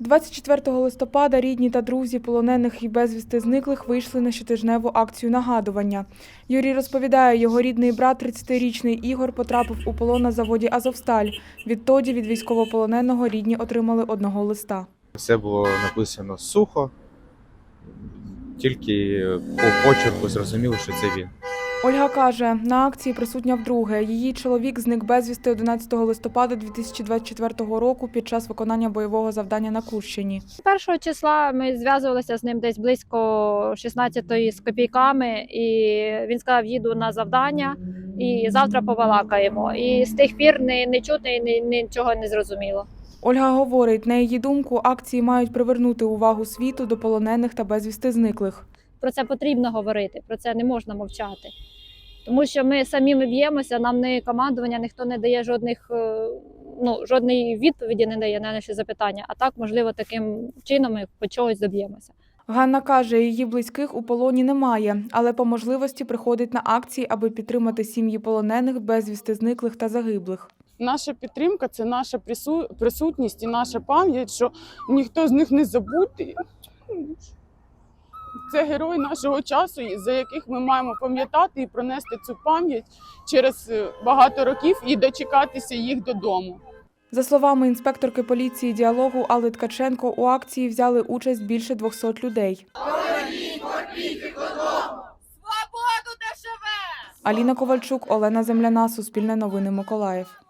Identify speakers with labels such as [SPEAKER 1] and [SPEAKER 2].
[SPEAKER 1] 24 листопада рідні та друзі полонених і безвісти зниклих вийшли на щотижневу акцію нагадування. Юрій розповідає, його рідний брат, 30-річний Ігор, потрапив у полон на заводі Азовсталь. Відтоді від військовополоненого рідні отримали одного листа.
[SPEAKER 2] Все було написано сухо, тільки по почерку зрозуміло, що це він.
[SPEAKER 1] Ольга каже, на акції присутня вдруге. Її чоловік зник безвісти 11 листопада 2024 року під час виконання бойового завдання на Курщині.
[SPEAKER 3] Першого числа ми зв'язувалися з ним десь близько 16-ї з копійками, і він сказав, їду на завдання, і завтра побалакаємо. І з тих пір не, не чути і ні- нічого не зрозуміло.
[SPEAKER 1] Ольга говорить, на її думку, акції мають привернути увагу світу до полонених та безвісти зниклих.
[SPEAKER 3] Про це потрібно говорити, про це не можна мовчати. Тому що ми самі ми б'ємося, нам не командування, ніхто не дає жодних, е, ну, жодної відповіді не дає на наші запитання. А так, можливо, таким чином ми по чогось доб'ємося.
[SPEAKER 1] Ганна каже, її близьких у полоні немає, але по можливості приходить на акції, аби підтримати сім'ї полонених, безвісти зниклих та загиблих.
[SPEAKER 4] Наша підтримка це наша присутність і наша пам'ять, що ніхто з них не забутий. Це герої нашого часу, за яких ми маємо пам'ятати і пронести цю пам'ять через е, багато років і дочекатися їх додому.
[SPEAKER 1] За словами інспекторки поліції діалогу Алли Ткаченко, у акції взяли участь більше 200 людей. Аліна Ковальчук, Олена Земляна, Суспільне новини Миколаїв.